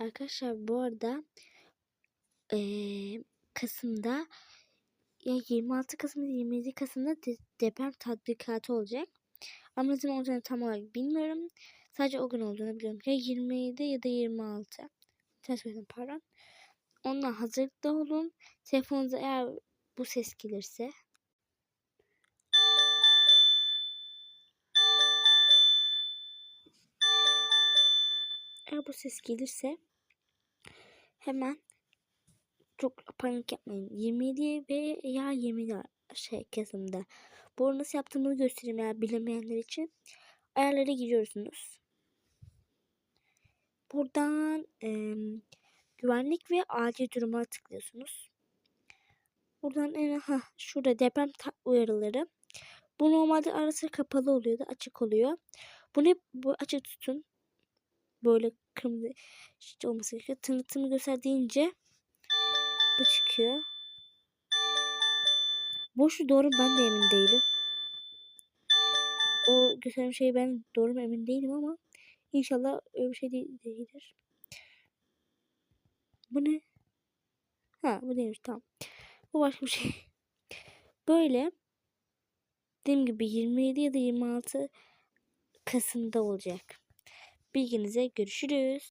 Arkadaşlar bu arada eee, Kasım'da ya 26 Kasım ya 27 Kasım'da de- deprem tatbikatı olacak. Ama ne olacağını tam olarak bilmiyorum. Sadece o gün olduğunu biliyorum. Ya 27 ya da 26. Ters söyledim pardon. Ondan hazırlıklı olun. Telefonunuza eğer bu ses gelirse eğer bu ses gelirse hemen çok panik yapmayın. 27 ve ya 27 şey Kasım'da. Bu nasıl yaptığımı göstereyim eğer bilemeyenler için. Ayarlara giriyorsunuz. Buradan em, güvenlik ve acil duruma tıklıyorsunuz. Buradan en ha şurada deprem uyarıları. Bu normalde arası kapalı oluyor da açık oluyor. Bunu hep bu açık tutun. Böyle kırmızı işte olması gerekiyor. Tanıtımı göster deyince bu çıkıyor. Boşu doğru ben de emin değilim. O gösteren şey ben doğru mu emin değilim ama inşallah öyle bir şey değil, değildir. Bu ne? Ha bu değilmiş tamam. Bu başka bir şey. Böyle dediğim gibi 27 ya da 26 Kasım'da olacak. Bilginize görüşürüz.